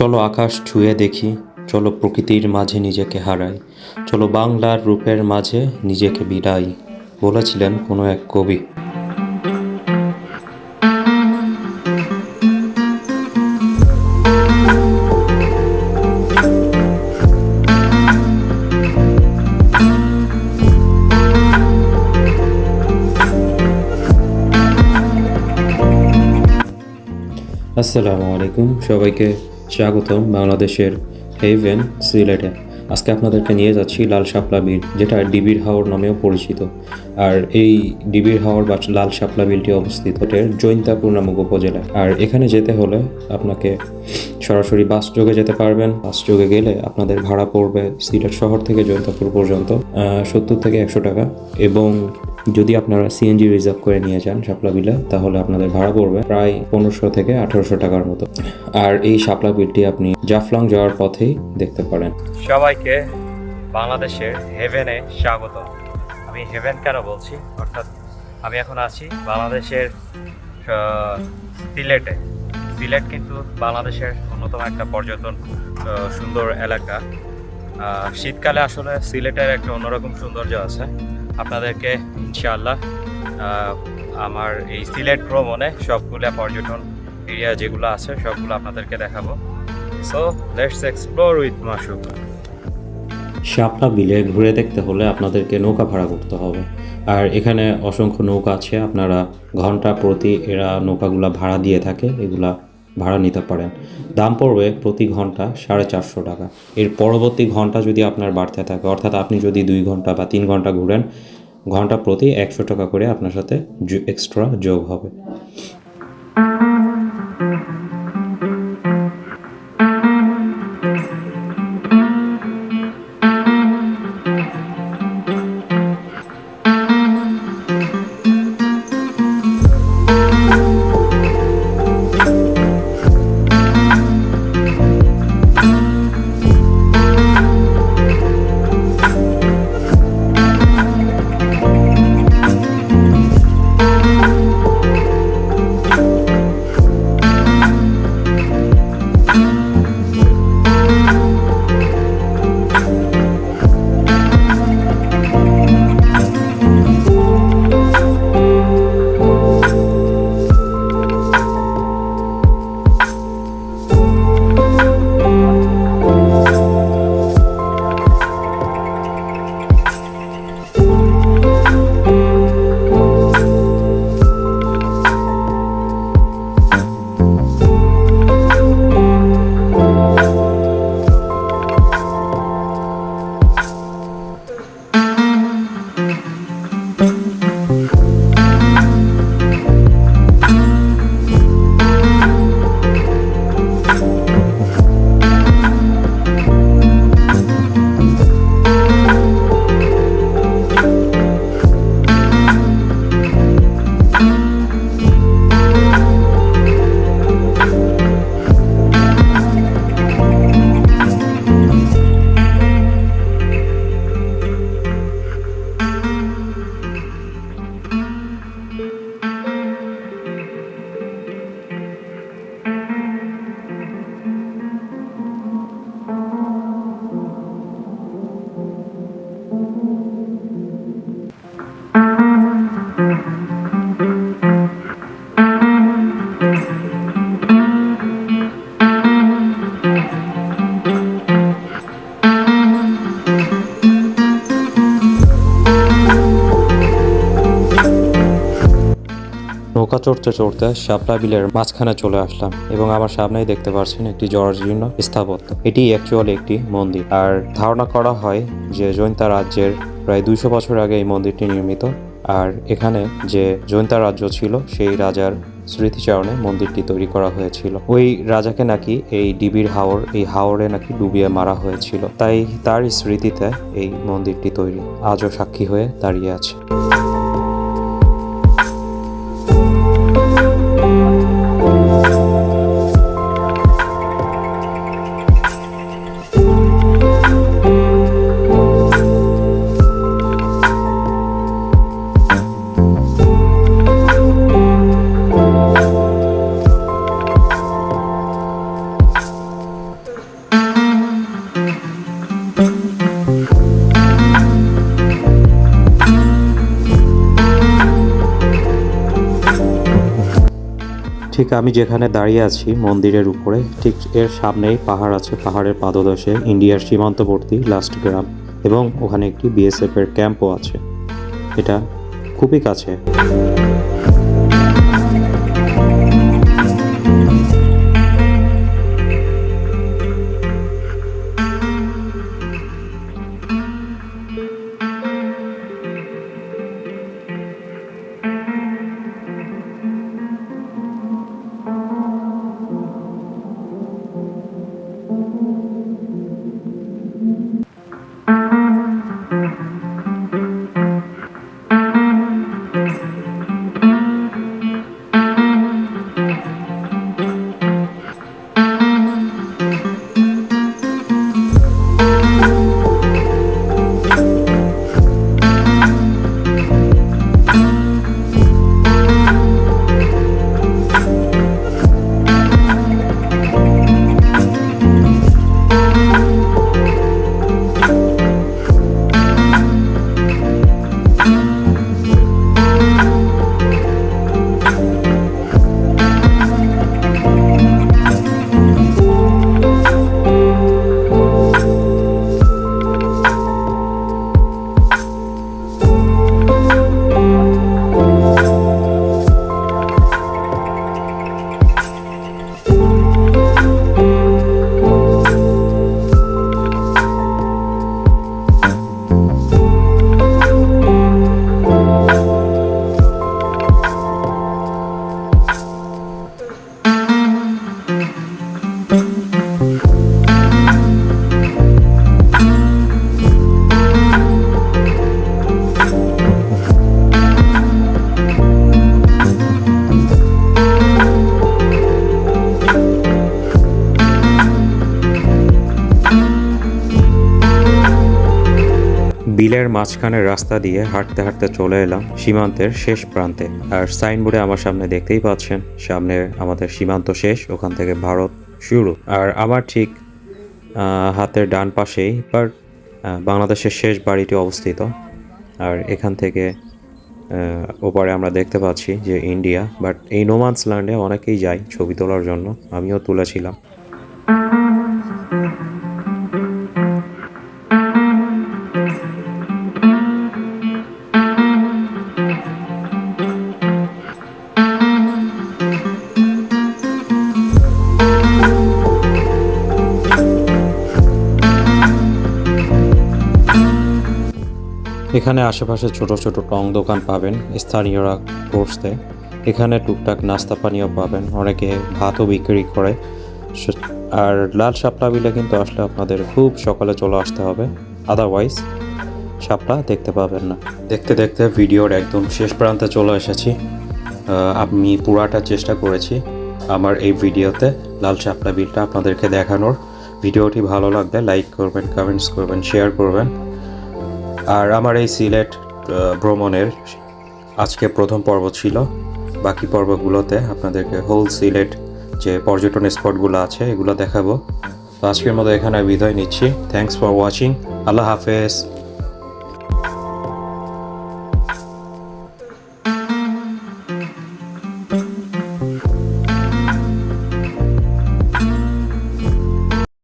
চলো আকাশ ছুঁয়ে দেখি, চলো প্রকৃতির মাঝে নিজেকে হারাই, চলো বাংলার রূপের মাঝে নিজেকে বিদাই বলেছিলেন কোনো এক কবি। আসসালামু আলাইকুম সবাইকে। স্বাগতম বাংলাদেশের হেভেন সিলেটে। আজকে আপনাদেরকে নিয়ে যাচ্ছি লাল শাপলা বিল, যেটা ডিবির হাওর নামেও পরিচিত। আর এই ডিবির হাওর বা লাল শাপলা বিলটি অবস্থিত জৈন্তাপুর নামক উপজেলায়। আর এখানে যেতে হলে আপনাকে সরাসরি বাস যোগে যেতে পারবেন। বাস যোগে গেলে আপনাদের ভাড়া পড়বে সিলেট শহর থেকে জৈন্তাপুর পর্যন্ত সত্তর থেকে একশো টাকা। এবং যদি আপনারা সিএনজি রিজার্ভ করে নিয়ে যান শাপলা বিলে, তাহলে আপনাদের ভাড়া পড়বে প্রায় পনেরোশো থেকে আঠারোশো টাকার মতো। আর এই শাপলা বিলটি আপনি জাফলং যাওয়ার পথেই দেখতে পারেন। সবাইকে বাংলাদেশের হেভেনে স্বাগত। আমি হেভেন কেন বলছি? অর্থাৎ আমি এখন আছি বাংলাদেশের সিলেটে। সিলেট কিন্তু বাংলাদেশের অন্যতম একটা পর্যটন সুন্দর এলাকা। শীতকালে আসলে সিলেটের একটা অন্যরকম সৌন্দর্য আছে। আপনাদেরকে, ইনশাআল্লাহ আমার এই সিলেট ভ্রমণে সবগুলো পর্যটন এরিয়া যেগুলো আছে, সবগুলো আপনাদেরকে দেখাবো। So let's explore with Masuk Shapla বিলে ঘুরে দেখতে হলে আপনাদেরকে নৌকা ভাড়া করতে হবে। আর এখানে অসংখ্য নৌকা আছে, আপনারা ঘণ্টা প্রতি এরা নৌকাগুলা ভাড়া দিয়ে থাকে, এগুলা ভাড়া নিতে পারেন। দাম পড়বে প্রতি ঘণ্টা সাড়ে চারশো টাকা। এর পরবর্তী ঘণ্টা যদি আপনার বাড়তে থাকে, অর্থাৎ আপনি যদি দুই ঘণ্টা বা তিন ঘণ্টা ঘুরেন, ঘণ্টা প্রতি একশো টাকা করে আপনার সাথে এক্সট্রা যোগ হবে। চড়তে চড়তে শাপলা বিলের মাঝখানে চলে আসলাম এবং আমার সামনেই দেখতে পাচ্ছেন একটি জরাজীর্ণ স্থাপত্য। এটি অ্যাকচুয়ালি একটি মন্দির। আর ধারণা করা হয় যে জৈন্তা রাজ্যের প্রায় দুইশো বছর আগে এই মন্দিরটি নির্মিত। আর এখানে যে জৈন্তা রাজ্য ছিল, সেই রাজার স্মৃতিচারণে মন্দিরটি তৈরি করা হয়েছিল। ওই রাজাকে নাকি এই ডিবির হাওর, এই হাওরে নাকি ডুবিয়ে মারা হয়েছিল। তাই তার স্মৃতিতে এই মন্দিরটি তৈরি। আজও সাক্ষী হয়ে দাঁড়িয়ে আছে। আমি যেখানে দাঁড়িয়ে আছি, মন্দিরের উপরে, ঠিক এর সামনেই পাহাড় আছে, পাহাড়ের পাদদেশে, ইন্ডিয়ার সীমান্তবর্তী লাস্ট গ্রাম, এবং ওখানে একটি বিএসএফ এর ক্যাম্পও আছে। এটা খুবই কাছে। বিলের মাঝখানের রাস্তা দিয়ে হাঁটতে হাঁটতে চলে এলাম সীমান্তের শেষ প্রান্তে। আর সাইনবোর্ডে আমার সামনে দেখতেই পাচ্ছেন, সামনে আমাদের সীমান্ত শেষ, ওখান থেকে ভারত শুরু। আর আমার ঠিক হাতের ডান পাশেই বাট বাংলাদেশের শেষ বাড়িটি অবস্থিত। আর এখান থেকে ওপারে আমরা দেখতে পাচ্ছি যে ইন্ডিয়া, বাট এই নোমান্স ল্যান্ডে অনেকেই যায় ছবি তোলার জন্য। আমিও তুলেছিলাম। এখানে আশেপাশে ছোট ছোট টং দোকান পাবেন স্থানীয়রা করছে এখানে টুকটাক নাস্তা পানীয় পাবেন, অনেকে ভাতও বিক্রি করে। আর লাল শাপলা বিলে কিন্তু আসলে আপনাদের খুব সকালে চলে আসতে হবে আদারওয়াইজ শাপলা দেখতে পাবেন না। দেখতে দেখতে ভিডিওর একদম শেষ প্রান্তে চলে এসেছি। আমি পুরাটা চেষ্টা করেছি আমার এই ভিডিওতে লাল শাপলা বিলটা আপনাদেরকে দেখানোর। ভিডিওটি ভালো লাগলে লাইক করবেন কমেন্টস করবেন শেয়ার করবেন। আর আমার এই সিলেট ভ্রমণের আজকে প্রথম পর্ব ছিল। বাকি পর্বগুলোতে আপনাদেরকে হোল সিলেট যে পর্যটন স্পটগুলো আছে, এগুলো দেখাবো। তো আজকের মতো এখানে বিদায় নিচ্ছি। থ্যাংকস ফর ওয়াচিং আল্লাহ হাফেজ।